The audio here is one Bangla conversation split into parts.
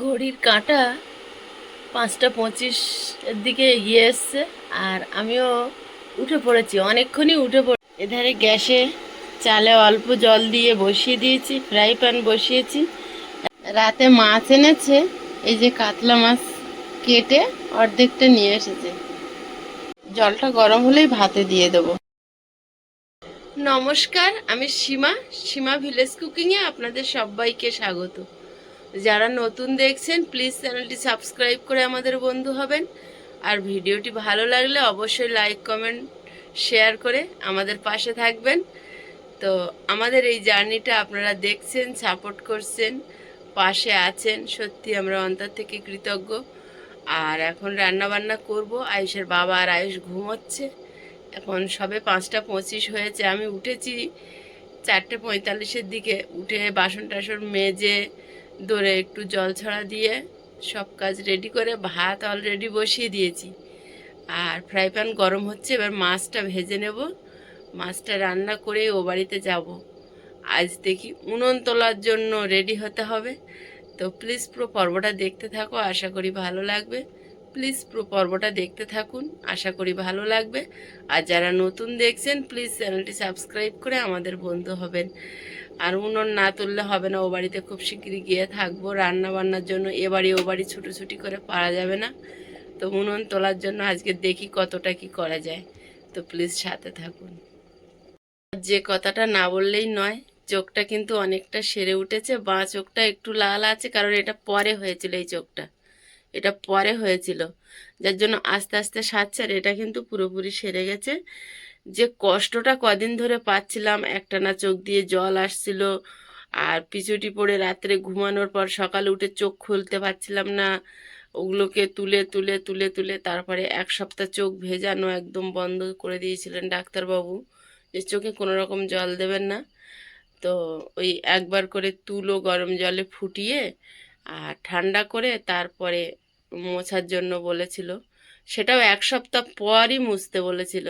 ঘড়ির কাঁটা পাঁচটা পঁচিশ এর দিকে এগিয়ে এসছে, আর আমিও উঠে পড়েছি, অনেকক্ষণই উঠে পড়ে এধারে গ্যাসে চালে অল্প জল দিয়ে বসিয়ে দিয়েছি, ফ্রাই প্যান বসিয়েছি। রাতে মাছ এনেছে, এই যে কাতলা মাছ কেটে অর্ধেকটা নিয়ে এসেছে। জলটা গরম হলেই ভাতে দিয়ে দেবো। নমস্কার, আমি সীমা সীমা ভিলেজ কুকিংয়ে আপনাদের সবাইকে স্বাগত। যারা নতুন দেখছেন প্লিজ চ্যানেলটি সাবস্ক্রাইব করে আমাদের বন্ধু হবেন। আর ভিডিওটি ভালো লাগলে অবশ্যই লাইক কমেন্ট শেয়ার করে আমাদের পাশে থাকবেন। তো আমাদের এই জার্নিটা আপনারা দেখছেন সাপোর্ট করছেন, পাশে আছেন, সত্যি আমরা অন্তর থেকে কৃতজ্ঞ। আর এখন রান্না বান্না করব, আয়ুষের বাবা আর আয়ুষ ঘুমোচ্ছে। এখন সবে পাঁচটা পঁচিশ হয়েছে, আমি উঠেছি চারটে পঁয়তাল্লিশের দিকে, উঠে বাসন টাসন মেজে দৌড়ে একটু জল ছড়া দিয়ে সব কাজ রেডি করে ভাত অলরেডি বসিয়ে দিয়েছি। আর ফ্রাই প্যান গরম হচ্ছে, এবার মাছটা ভেজে নেব। মাছটা রান্না করে ও বাড়িতে যাব। আজ দেখি উনুন তোলার জন্য রেডি হতে হবে। তো প্লিজ পুরো পর্বটা দেখতে থাকো, আশা করি ভালো লাগবে। প্লিজ পুরো পর্বটা দেখতে থাকুন, আশা করি ভালো লাগবে। আর যারা নতুন দেখছেন প্লিজ চ্যানেলটি সাবস্ক্রাইব করে আমাদের বন্ধু হবেন। আর উনুন না তুললে হবে না, ও বাড়িতে খুব শিগগিরই গিয়ে থাকব। রান্না বান্নার জন্য এ বাড়ি ও বাড়ি ছুটোছুটি করে পারা যাবে না। তো উনুন তোলার জন্য আজকে দেখি কতটা কি করা যায়। তো প্লিজ সাথে থাকুন। যে কথাটা না বললেই নয়, চোখটা কিন্তু অনেকটা সেরে উঠেছে, বাঁ চোখটা একটু লাল আছে, কারণ এটা পরে হয়েছিল এই চোখটা। এটা পরে হয়েছিল, যার জন্য আস্তে আস্তে সারছে, আর এটা কিন্তু পুরোপুরি সেরে গেছে। যে কষ্টটা কদিন ধরে পাচ্ছিলাম, একটানা চোখ দিয়ে জল আসছিল আর পিছুটি পড়ে রাত্রে ঘুমানোর পর সকালে উঠে চোখ খুলতে পারছিলাম না। ওগুলোকে তুলে তুলে তুলে তুলে তারপরে এক সপ্তাহ চোখ ভেজানো একদম বন্ধ করে দিয়েছিলেন ডাক্তারবাবু যে চোখে কোনো রকম জল দেবেন না। তো ওই একবার করে তুলো গরম জলে ফুটিয়ে আর ঠান্ডা করে তারপরে মোছার জন্য বলেছিল। সেটাও এক সপ্তাহ পরই মুছতে বলেছিল।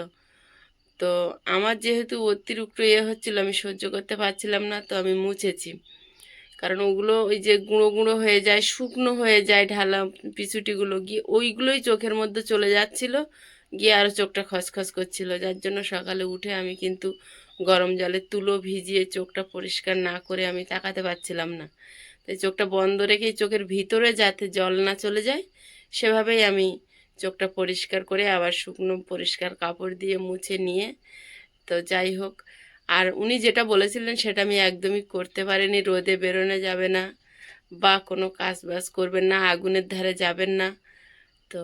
তো আমার যেহেতু অতিরিক্ত ইয়ে হচ্ছিল, আমি সহ্য করতে পারছিলাম না, তো আমি মুছেছি। কারণ ওগুলো ওই যে গুঁড়ো গুঁড়ো হয়ে যায়, শুকনো হয়ে যায় ঢালা পিছুটিগুলো গিয়ে ওইগুলোই চোখের মধ্যে চলে যাচ্ছিল, গিয়ে আরও চোখটা খসখস করছিল। যার জন্য সকালে উঠে আমি কিন্তু গরম জলে তুলো ভিজিয়ে চোখটা পরিষ্কার না করে আমি তাকাতে পারছিলাম না। তাই চোখটা বন্ধ রেখেই চোখের ভিতরে যাতে জল না চলে যায়, সেভাবেই আমি চোখটা পরিষ্কার করে, আবার শুকনো পরিষ্কার কাপড় দিয়ে মুছে নিয়ে। তো যাই হোক, আর উনি যেটা বলেছিলেন সেটা আমি একদমই করতে পারিনি, রোদে বেরোনো যাবে না বা কোনো কাজ বাজ করবেন না, আগুনের ধারে যাবেন না। তো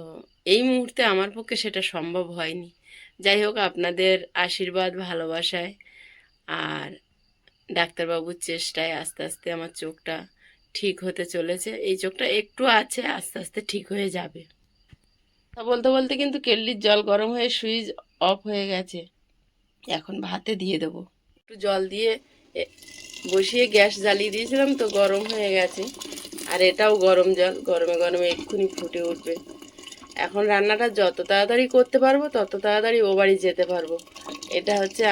এই মুহূর্তে আমার পক্ষে সেটা সম্ভব হয়নি। যাই হোক, আপনাদের আশীর্বাদ, ভালোবাসায়, আর ডাক্তারবাবুর চেষ্টায় আস্তে আস্তে আমার চোখটা ঠিক হতে চলেছে। এই চোখটা একটু আছে, আস্তে আস্তে ঠিক হয়ে যাবে। তা বলতে বলতে কিন্তু কেটলির জল গরম হয়ে সুইচ অফ হয়ে গেছে। এখন ভাতে দিয়ে দেবো। একটু জল দিয়ে বসিয়ে গ্যাস জ্বালিয়ে দিয়েছিলাম তো গরম হয়ে গেছে। আর এটাও গরম জল, গরমে গরমে এক্ষুনি ফুটে উঠবে। এখন রান্নাটা যত তাড়াতাড়ি করতে পারব, তত তাড়াতাড়ি ও বাড়ি যেতে পারব। এটা হচ্ছে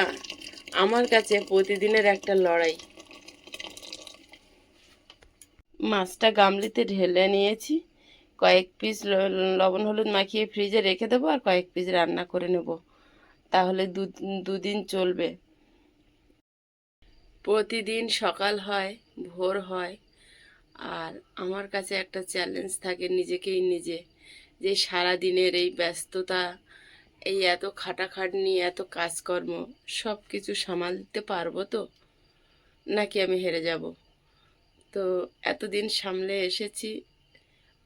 আমার কাছে প্রতিদিনের একটা লড়াই। মাছটা গামলিতে ঢেলে নিয়েছি। কয়েক পিস লবণ হলুদ মাখিয়ে ফ্রিজে রেখে দেবো আর কয়েক পিস রান্না করে নেব। তাহলে দু, দুদিন চলবে। প্রতিদিন সকাল হয়, ভোর হয়, আর আমার কাছে একটা চ্যালেঞ্জ থাকে নিজেকেই নিজে, যে সারা দিনের এই ব্যস্ততা, এই এত খাটাখাটনি, এত কাজকর্ম সব কিছু সামাল দিতে পারব তো? নাকি আমি হেরে যাব? তো এতদিন সামলে এসেছি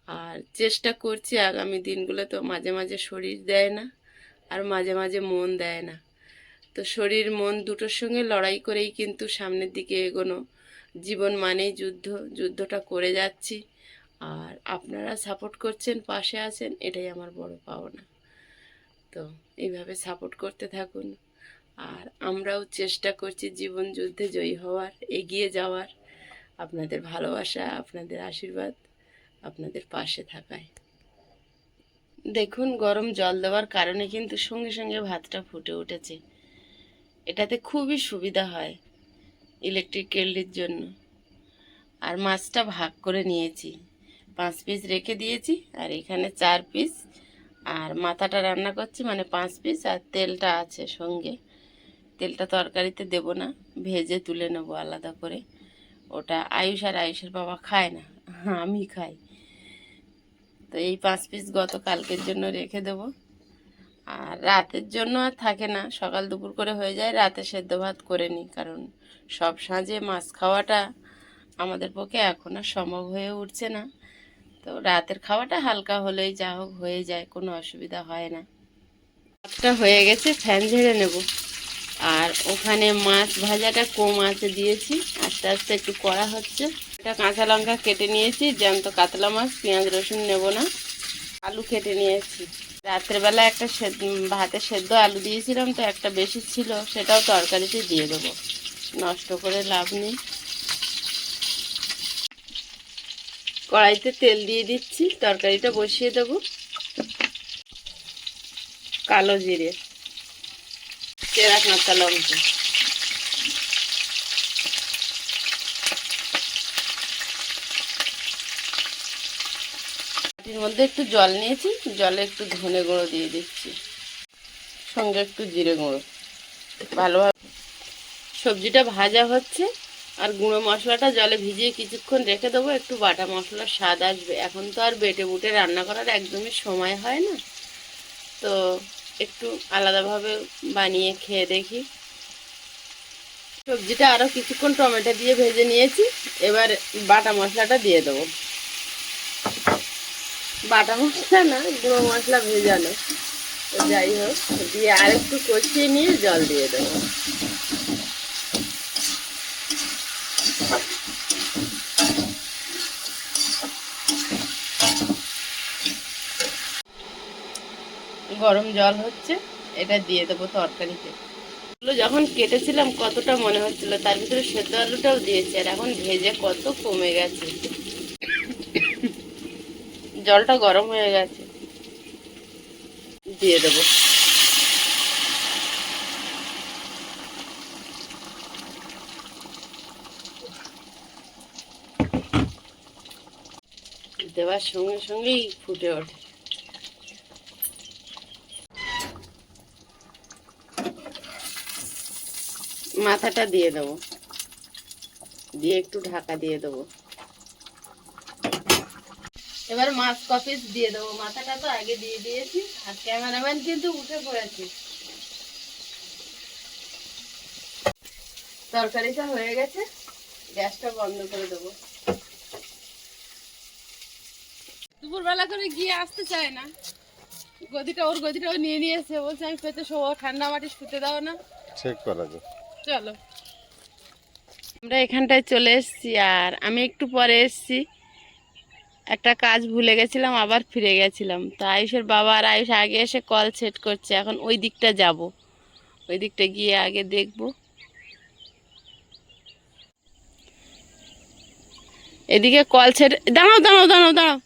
আর চেষ্টা করছি আগামী দিনগুলো তো মাঝে মাঝে শরীর দেয় না, আর মাঝে মাঝে মন দেয় না। তো শরীর, মন দুটোর সঙ্গে লড়াই করেই কিন্তু সামনের দিকে এগোনো জীবন মানেই যুদ্ধ, যুদ্ধটা করে যাচ্ছি। আর আপনারা সাপোর্ট করছেন, পাশে আছেন, এটাই আমার বড় পাওনা। তো এইভাবে সাপোর্ট করতে থাকুন। আর আমরাও চেষ্টা করছি জীবন যুদ্ধে জয়ী হওয়ার, এগিয়ে যাওয়ার। আপনাদের ভালোবাসা, আপনাদের আশীর্বাদ। আপনাদের পাশে থাকায়। দেখুন, গরম জল দেওয়ার কারণে কিন্তু সঙ্গে সঙ্গে ভাতটা ফুটে উঠেছে। এটাতে খুবই সুবিধা হয় ইলেকট্রিক কেটলির জন্য। আর মাছটা ভাগ করে নিয়েছি। পাঁচ পিস রেখে দিয়েছি, আর এখানে চার পিস আর মাথাটা রান্না করছি মানে পাঁচ পিস আর তেলটা আছে সঙ্গে। তেলটা তরকারিতে দেব না, ভেজে তুলে নেব আলাদা করে। ওটা আয়ুষ আর আয়ুষের বাবা খায় না, আমি খাই। তো এই পাঁচ পিস গতকালকের জন্য রেখে দেবো। আর রাতের জন্য আর থাকে না, সকাল দুপুর করে হয়ে যায়, রাতে সেদ্ধ ভাত করে নিই, কারণ সব সাঁজে মাছ খাওয়াটা আমাদের পক্ষে এখন আর সম্ভব হয়ে উঠছে না। তো রাতের খাওয়াটা হালকা হলেই যা হোক হয়ে যায়, কোনো অসুবিধা হয় না। ভাতটা হয়ে গেছে, ফ্যান ঝেড়ে নেব। আর ওখানে মাছ ভাজাটা কম আছে দিয়েছি। আস্তে আস্তে একটু করা হচ্ছে। এটা কাঁচা লঙ্কা কেটে নিয়েছি, জ্যান্ত কাতলা মাছ, পেঁয়াজ, রসুন নেব না। আলু কেটে নিয়েছি। রাত্রেবেলা একটা ভাতে সেদ্ধ আলু দিয়েছিলাম, তো একটা বেশি ছিল, সেটাও তরকারিতে দিয়ে দেবো। নষ্ট করে লাভ নেই। কড়াইতে তেল দিয়ে দিচ্ছি, তরকারিটা বসিয়ে দেবো। কালো জিরে। চেরা কাঁচা লঙ্কা বাটির মধ্যে একটু জল নিয়েছি, জলে একটু ধনে গুঁড়ো দিয়ে দিচ্ছি। সঙ্গে একটু জিরে গুঁড়ো। ভালোভাবে সবজিটা ভাজা হচ্ছে, আর গুঁড়ো মশলাটা জলে ভিজিয়ে কিছুক্ষণ রেখে দেবো, একটু বাটা মশলার স্বাদ আসবে। এখন তো আর বেটে বুটে রান্না করার একদমই সময় হয় না। তো একটু আলাদাভাবে বানিয়ে খেয়ে দেখি। সবজিটা আরও কিছুক্ষণ টমেটো দিয়ে ভেজে নিয়েছি। এবার বাটা মশলাটা দিয়ে দেবো। বাটা মশলা না, গুঁড়ো মশলা ভেজানো। যাই হোক, দিয়ে আর একটু কষিয়ে নিয়ে জল দিয়ে দেবো। গরম জল হচ্ছে, এটা দিয়ে দেবো তরকারিতে। যখন কেটেছিলাম, কতটা মনে হচ্ছিল, তার ভিতরে সেদ্ধ আলুটাও দিয়েছি, আর এখন ভেজে কত কমে গেছে। জলটা গরম হয়ে গেছে, দিয়ে দেবো। দেওয়ার সঙ্গে সঙ্গেই ফুটে ওঠে। মাথাটা দিয়ে দেবো। দিয়ে একটু ঢাকা দিয়ে দেবো। এবার মাছ কপিস দিয়ে দেবো। মাথাটা তো আগে দিয়ে দিয়েছি আর ক্যামেরাম্যান কিন্তু উঠে পড়েছে। তরকারিটা হয়ে গেছে গ্যাসটা বন্ধ করে দেবো। দুপুরবেলা করে গিয়ে আসতে চায় না। গদিটা ওর গদিটাও নিয়ে নিয়েছে। বলছে আমি পেতে শোবো ঠান্ডা মাটি শুতে দাও না। চেক করা যায়। চলো। আমরা এখানটায় চলে এসেছি আর আমি একটু পরে এসেছি। একটা কাজ ভুলে গেছিলাম, আবার ফিরে গেছিলাম। তো আয়ুষের বাবা আর আয়ুষ আগে এসে কল সেট করছে, এখন ওই দিকটা যাব। ওই দিকটা গিয়ে আগে দেখব। এদিকে কল সেট দাঁড়াও দাঁড়াও দাঁড়াও দাঁড়াও।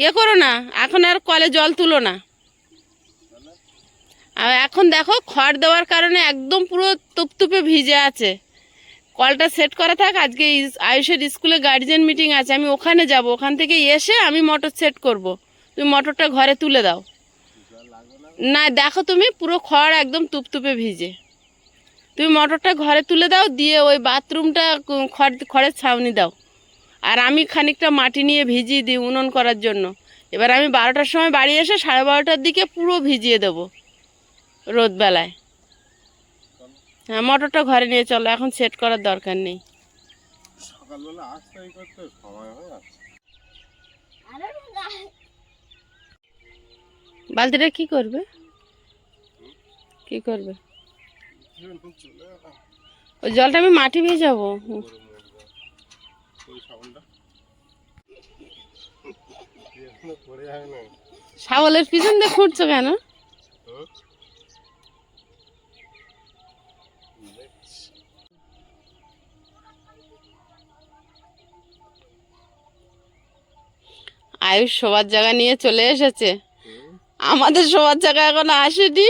ইয়ে করো না, এখন আর কলে জল তুলো না। আর এখন দেখো, খড় দেওয়ার কারণে একদম পুরো তুপতুপে ভিজে আছে। কলটা সেট করা থাক, আজকে আয়ুষের স্কুলে গার্জিয়ান মিটিং আছে, আমি ওখানে যাব। ওখান থেকে এসে আমি মোটর সেট করব। তুমি মোটরটা ঘরে তুলে দাও। না, দেখো তুমি, পুরো খড় একদম তুপতুপে ভিজে। তুমি মোটরটা ঘরে তুলে দাও, দিয়ে ওই বাথরুমটা খড়, খড়ের ছাউনি দাও। আর আমি খানিকটা মাটি নিয়ে ভিজিয়ে দিই উনুন করার জন্য। এবার আমি বারোটার সময় বাড়ি এসে সাড়ে বারোটার দিকে পুরো ভিজিয়ে দেবো। রোদবেলায় হ্যাঁ মোটরটা ঘরে নিয়ে চলো এখন সেট করার দরকার নেই। সকালবেলা আসতে করতে সময় হয়ে বালতিটা কি করবে? কি করবে? ওই জলটা আমি মাটি ভেজাবো হয়ে যাবে। শাওলের পিছন দিয়ে খুঁড়ছো কেন? আয়ুষ শোবার জায়গা নিয়ে চলে এসেছে। আমাদের শোবার জায়গা এখন আসেনি।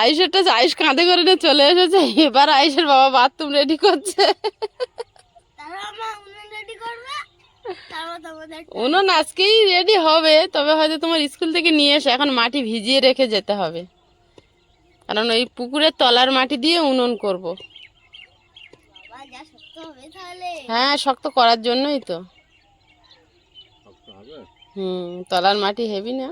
আয়ুষেরটা আয়ুষ কাঁধে করে নিয়ে চলে এসেছে। এবার আয়ুষের বাবা বাথরুম রেডি করছে। উনুন আজকেই রেডি হবে। তবে হয়তো তোমার স্কুল থেকে নিয়ে এসে। এখন মাটি ভিজিয়ে রেখে যেতে হবে। কারণ ওই পুকুরের তলার মাটি দিয়ে উনুন করব। হ্যাঁ শক্ত করার জন্যই তো। হুম তলার মাটি হেভি না?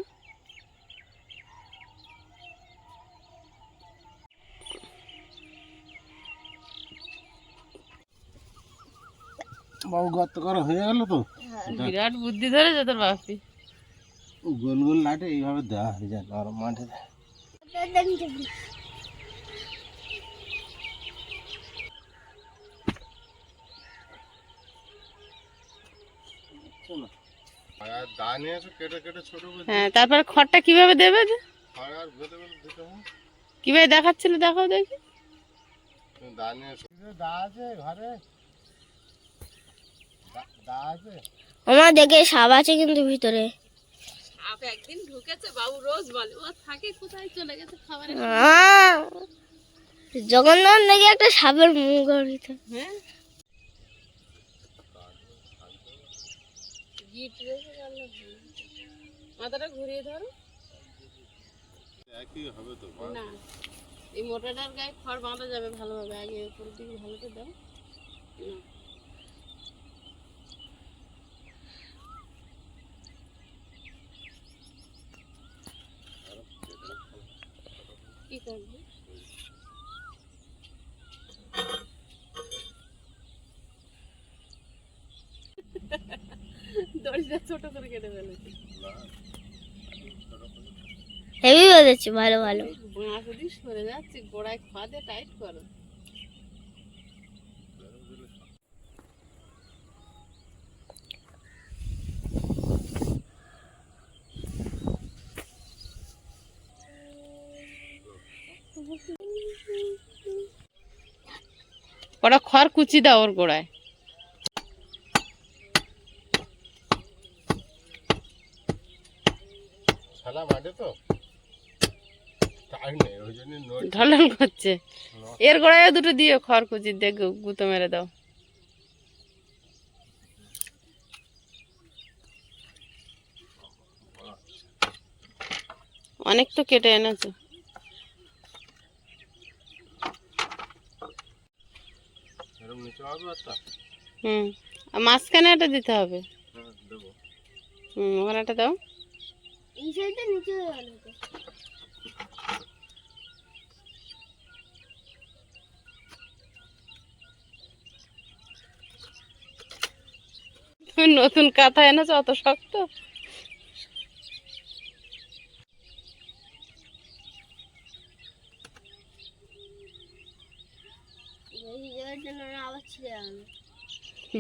বাবু গর্ত করা হয়ে গেল তো? বিরাট বুদ্ধি ধরেছে তোর বাপি। গোল গোল লাটে এইভাবে দেওয়া হয়ে যায় নরম মাঠে। আর হ্যাঁ তারপর খড়টা কীভাবে দেবে কীভাবে দেখাচ্ছিল দেখাও দেখি। তুমি দা নিয়ে এসো। দা আছে ঘরে। দা- দা আছে। আমার দেখে সাপ আছে কিন্তু ভিতরে। একদিন ঢুকেছে বাবু রোজ বলে। ও থাকে কোথায় চলে গেছে খাবারের জগন্নাথ দেখে একটা সাপের মুখ হ্যাঁ। মাথাটা ঘুরিয়ে ধরো। একই হবে তো। না এই মোটাটার গায়ে খড় বাঁধা যাবে ভালোভাবে। আগে উপর দিকে ভালো করে দাও। না। কি করবি দড়িটা ছোট করে কেটে ফেলেছি হেভি ভালো ভালো। সরে যাচ্ছে গোড়ায় খাদে টাইট করো ওরা খড় কুচি দাও ওর গোড়ায়। শালা মাঠে তো। ঢলঢল করছে। এর গোড়ায় দুটো দিও খড় কুচি দিয়ে গুঁতো মেরে দাও। অনেক তো কেটে এনেছো। হুম আর মাঝখানে একটা দিতে হবে। হ্যাঁ হুম ওখানে একটা দাও। এই সাইডটা নিচে হয়ে গেল তো। তুমি নতুন কাঁথা এনেছো অত শক্ত?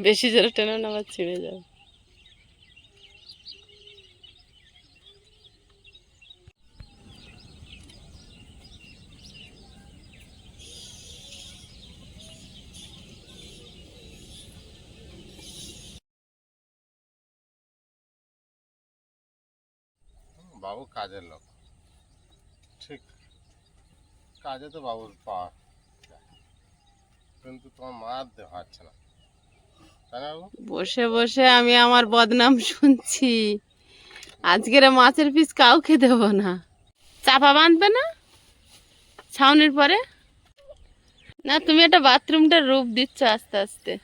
বেশি জোরে টেনে নামাজ আবার ছিঁড়ে যাবে। বাবু কাজের লোক। ঠিক, কাজে তো বাবুর পাওয়ার কিন্তু তোমার মা আর দে- পারছে না। বসে বসে আমি আমার বদনাম শুনছি। আজকের মাছের পিস কাউকে দেবো না। চাপা বাঁধবে না? ছাউনির পরে? না, তুমি একটা বাথরুমটার রূপ দিচ্ছ আস্তে আস্তে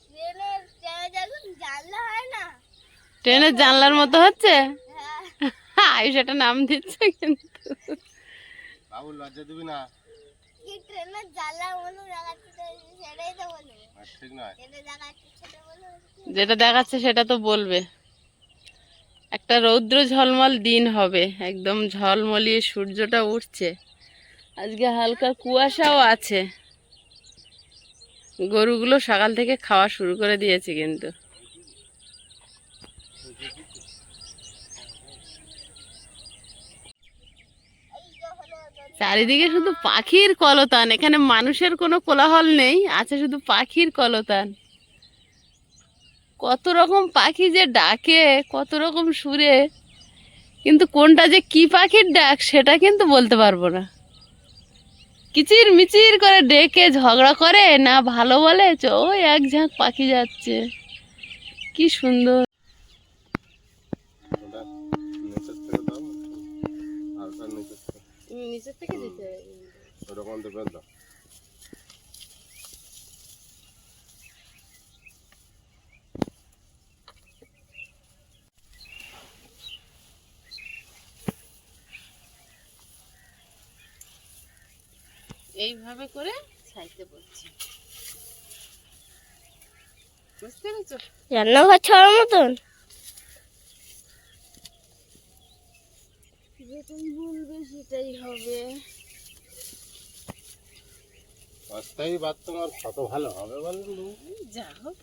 ট্রেনের যখন জানলা হয় না ট্রেনের জানলার মতো হচ্ছে? হ্যাঁ, আয়ুষ একটা নাম দিচ্ছে কিন্তু। বাবু লজ্জা দিবি না? যেটা দেখাচ্ছে সেটা তো বলবে। একটা রৌদ্র ঝলমল দিন হবে একদম ঝলমলিয়ে সূর্যটা উঠছে। আজকে হালকা কুয়াশাও আছে। গরুগুলো সকাল থেকে খাওয়া শুরু করে দিয়েছে কিন্তু। চারিদিকে শুধু পাখির কলতান, এখানে মানুষের কোনো কোলাহল নেই, আছে শুধু পাখির কলতান। কত রকম পাখি যে ডাকে, কত রকম সুরে, কিন্তু কোনটা যে কি পাখির ডাক সেটা কিন্তু বলতে পারব না। কিচির মিচির করে ডেকে ঝগড়া করে, না ভালো বলে চ ওই এক ঝাঁক পাখি যাচ্ছে। কি সুন্দর ওটা নিচের থেকে দাও হালকা নিচের থেকে নিচের থেকে দিতে ওরকম দেবে দাও এইভাবে করে ছাইতে বলছি। বুঝতে পেরেছ? রান্নাঘর ছাড়ার মতন? যেটাই বলবে সেটাই হবে। অস্থায়ী বাদ তোমার কত ভালো হবে বলেন? যা হোক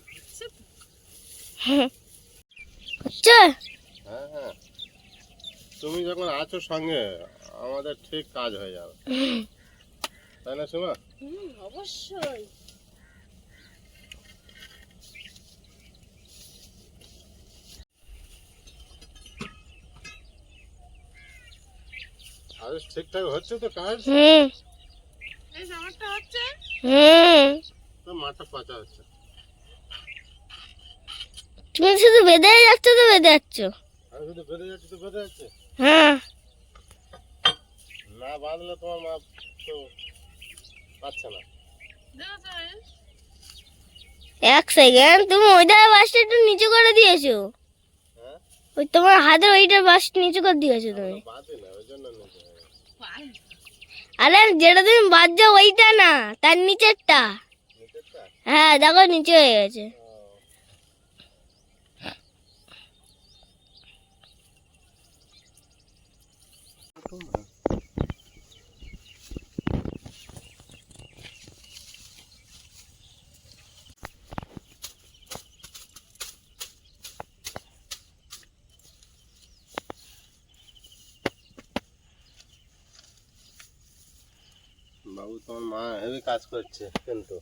হ্যাঁ হ্যাঁ। তুমি যখন আছো সঙ্গে আমাদের ঠিক কাজ হয়ে যাবে। তাই না সুমা? অবশ্যই। আর ঠিকঠাক হচ্ছে তো কাজ? হুম এই জামাটা হচ্ছে? হুম তো মাঠটা পচা হচ্ছে। তুমি শুধু বেঁধে যাচ্ছ তো বেঁধে যাচ্ছ। আমি শুধু বেঁধে যাচ্ছে তো বেঁধে যাচ্ছে? হ্যাঁ। না বাঁধলে তোমার মা তো পাচ্ছে না। এক সেকেন্ড তুমি ওইটার বাসটা একটু নিচু করে দিয়েছ। হ্যাঁ? ওই তোমার হাতের ওইটার বাস নিচু করে দিয়েছ তুমি বাঁধি না ওই জন্য নিচে হয়ে গেছে। পাই আরে যেটা তুমি বাজছো ওইটা না তার নিচেরটা। হ্যাঁ দেখো নিচে হয়ে গেছে। বাবু তোমার মা হেভি কাজ করছে কিন্তু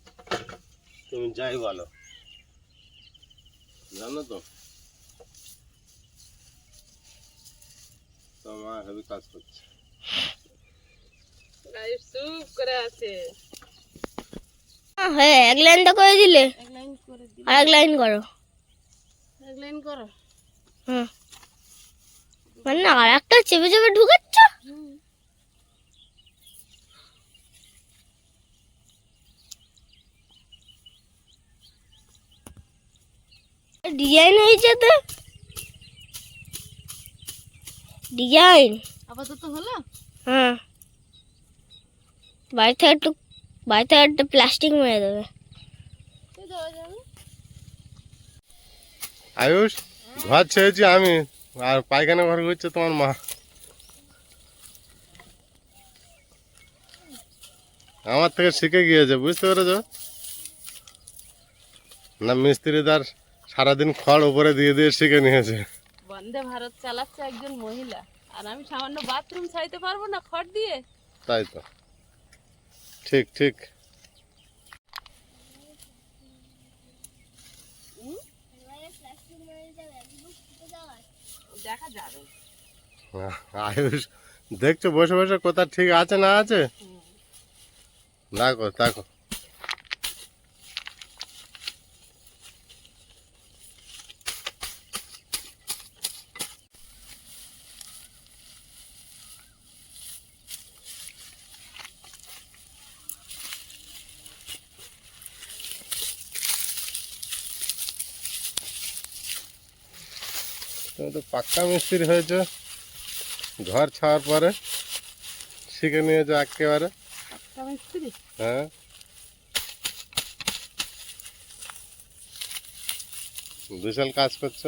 তুমি যাই বলো। জানো তো তোমার মা হেভি কাজ করছে। চুপ করে আছে। হ্যাঁ এক লাইনটা করে দিলে। এক লাইন করে দিই আর এক লাইন করো। এক লাইন করো। হুম। মানে না আর একটা চেপে চেপে ঢুকাচ্ছ? ডিজাইন হয়েছে তো। ডিজাইন। আপাতত হলো? হ্যাঁ। বাড়ি থেকে একটু বাড়ি থেকে একটা প্লাস্টিক মেরে দেবে। যাবে আয়ুষ ঘর ছেড়েছি আমি। আর পায়খানা ঘর করছে তোমার মা। আমার থেকে শিখে গিয়েছে বুঝতে পেরেছ? না মিস্ত্রিদার সারাদিন খড় উপরে দিয়ে দিয়ে শিখে নিয়েছে। বন্দে ভারত চালাচ্ছে একজন মহিলা। আর আমি সামান্য বাথরুম ছাইতে পারব না খড় দিয়ে? তাই তো। ঠিক ঠিক। দেখা যাবে। আয়ুষ দেখছ বসে বসে কোথা ঠিক আছে না আছে? দেখো দেখো। তুমি তো পাক্কা মিস্ত্রি হয়েছে। ঘর ছাওয়ার পরে শিখে নিয়েছো একেবারে। হ্যাঁ। বিশাল কাজ করছ।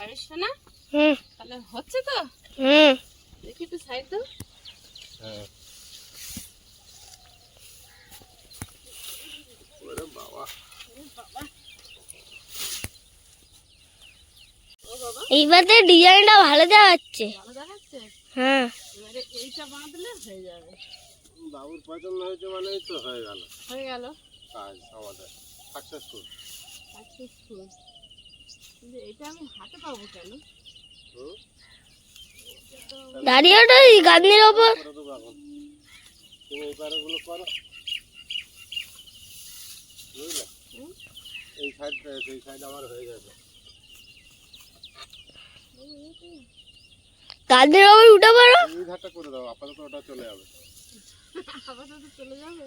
না? হুম। তাহলে হচ্ছে তো? হুম। দেখি একটু সাইড দাও। হ্যাঁ ওরে বাবা এইবারে ডিজাইনটা ভালো দেখাচ্ছে। ভালো দেখাচ্ছে? হ্যাঁ। এবারে এইটা বাঁধলে হয়ে যাবে। বাবুর পছন্দ হয়েছে মানেই তো হয়ে গেল। হয়ে গেল। কাজ আমাদের সাকসেসফুল সাকসেসফুল কিন্তু এটা আমি হাতে পাবো কেন? হুম দাঁড়িয়ে এই গাঁদনির ওপর। তুমি এই করো বুঝলে? এই সাইডটা এই সাইড আমার হয়ে গেছে গাঁদনির ওপর উঠে এই ধারটা করে দাও আপাতত ওটা চলে যাবে আপাতত চলে যাবে।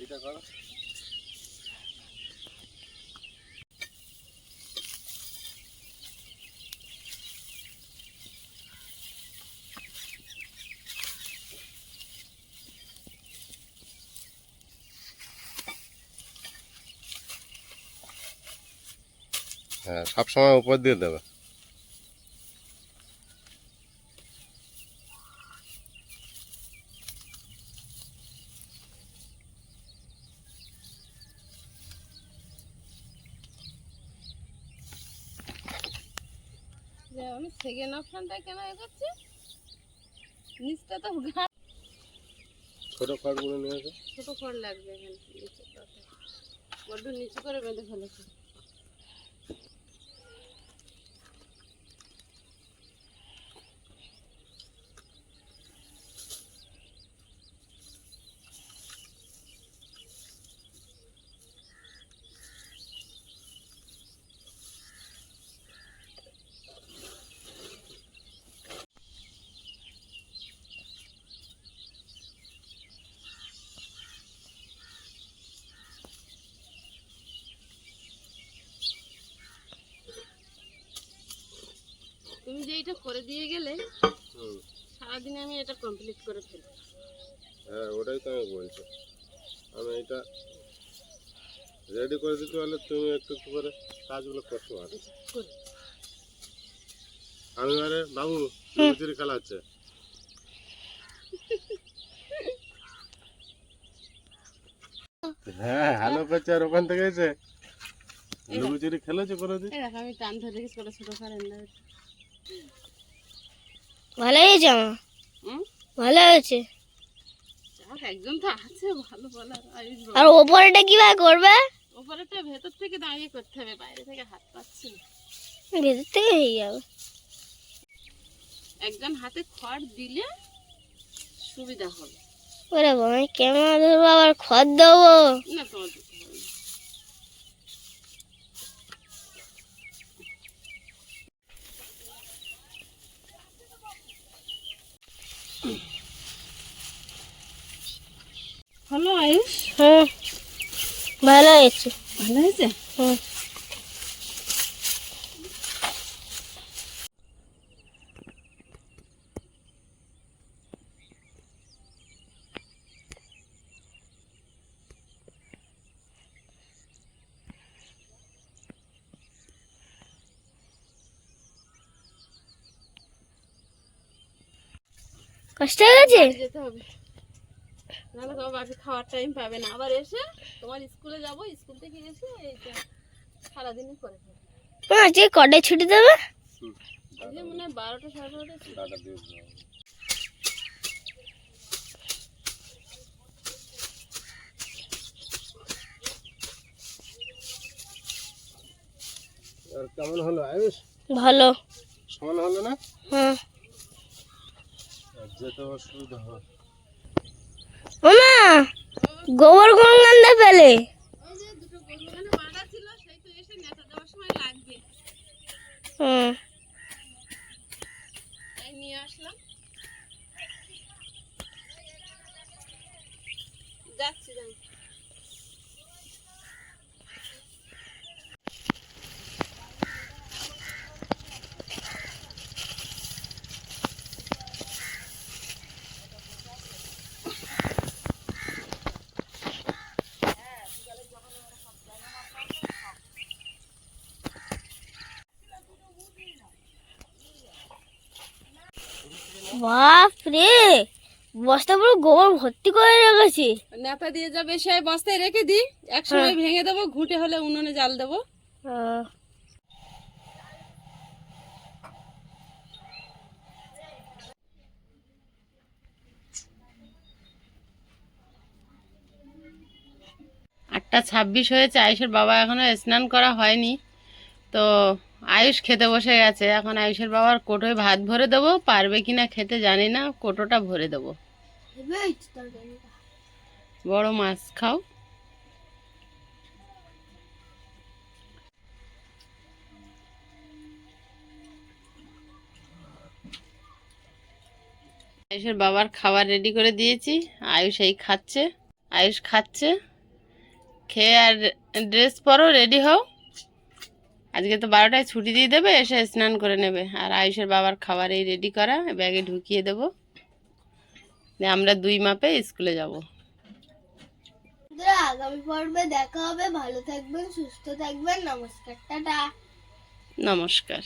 এইটা করো। হ্যাঁ সব সময় উপর দিয়ে দেবে। যে আমি সেকেন্ড অপশনটা কেন এ করছি? নিচটা তো ছোট খড়গুলো নিয়ে এসো। ছোট খড় লাগবে এখানে বড্ড নিচু করে বেঁধে ফেলেছে। তুমি যে এটা করে দিয়ে গেলে সারাদিনে আমি এটা কমপ্লিট করে ফেলব। হ্যাঁ ওটাই তো আমি বলছি। আমি এটা রেডি করে দিতে পারলে তুমি একটু একটু করে কাজগুলো করতে পারো আমি আরে বাবু লুচুরি খেলা হচ্ছে হ্যাঁ হ্যালো করছে আর ওখান থেকে এসে লুচুরি খেলেছে কোনোদিন? আমি টান ধরে রেখেছি ছোট ছোট করে ভালো হয়েছে আমার হুম? ভালো হয়েছে? একজন তো আছে ভালো বলার আর ওপরটা কীভাবে করবে? ওপরেটা ভেতর থেকে দাঁড়িয়ে করতে হবে বাইরে থেকে হাত পাচ্ছি ভেতর থেকে হয়ে যাবে। একজন হাতে খড় দিলে সুবিধা হবে। ওরে বাবা ক্যামেরা ধরবো আবার খড় দেবো? না তোমার হলো আয়ুষ? হুম ভালো হয়েছে। ভালো হয়েছে? হুম। কষ্ট হয়ে গেছে? যেতে হবে। নাহলে তোমার বাপি খাওয়ার টাইম পাবে না। আবার এসে তোমার স্কুলে যাব স্কুল থেকে এসে এইটা সারাদিনই করে মা আজকে কটায় ছুটি দেবে? এই যে মনে হয় বারোটা সাড়ে বারোটা। আর কেমন হলো আয়ুষ? ভালো। সমান হলো না? হ্যাঁ। যেতে অসুবিধা হয়। মামা গোবর পেলে দেওয়ার সময় লাগবে হুম নিয়ে আসলাম যাচ্ছি বাপ রে বস্তা পুরো গোবর ভর্তি করে রেখেছি। নেতা দিয়ে যাবে সে বস্তায় রেখে দিই এক সময় ভেঙে দেবো ঘুঁটে হলে উনুনে জাল দেবো। আটটা ছাব্বিশ হয়েছে আয়ুষের বাবা এখনও স্নান করা হয়নি। তো আয়ুষ খেতে বসে গেছে। এখন আয়ুষের বাবার কোটোয় ভাত ভরে দেবো, পারবে কিনা খেতে জানি না, কোটোটা ভরে দেবো। বড় মাছ খাও। আয়ুষের বাবার খাবার রেডি করে দিয়েছি। আয়ুষ এই খাচ্ছে। আয়ুষ খাচ্ছে। খেয়ে আর ড্রেস পরো রেডি হও। আজকে তো বারোটায় ছুটি দিয়ে দেবে এসে স্নান করে নেবে। আর আয়ুষের বাবার খাবার এই রেডি করা ব্যাগে ঢুকিয়ে দেবো। আমরা দুই মাপে স্কুলে যাব। আগামী পর্বে দেখা হবে। ভালো থাকবেন সুস্থ থাকবেন। নমস্কার টাটা। নমস্কার।